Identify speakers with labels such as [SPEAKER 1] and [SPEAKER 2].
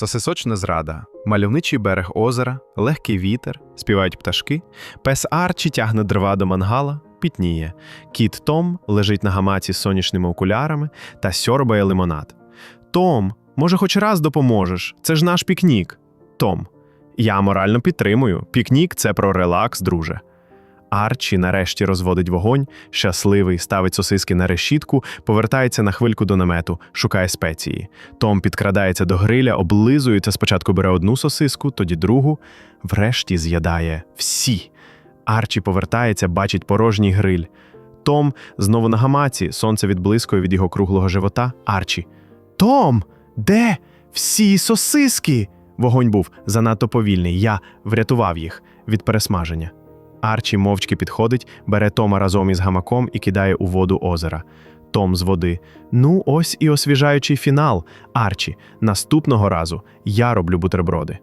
[SPEAKER 1] Сосисочна зрада, мальовничий берег озера, легкий вітер, співають пташки, пес Арчі тягне дрова до мангала, пітніє. Кіт Том лежить на гамаці з сонячними окулярами та сьорбає лимонад. Том, може, хоч раз допоможеш? Це ж наш пікнік. Том. Я морально підтримую. Пікнік це про релакс, друже. Арчі нарешті розводить вогонь, щасливий, ставить сосиски на решітку, повертається на хвильку до намету, шукає спеції. Том підкрадається до гриля, облизується, спочатку бере одну сосиску, тоді другу, врешті з'ядає всі. Арчі повертається, бачить порожній гриль. Том знову на гамаці, сонце відблискує від його круглого живота. Арчі. Том, де всі сосиски? Вогонь був занадто повільний. Я врятував їх від пересмаження. Арчі мовчки підходить, бере Тома разом із гамаком і кидає у воду озера. Том з води. Ну, ось і освіжаючий фінал. Арчі, наступного разу я роблю бутерброди.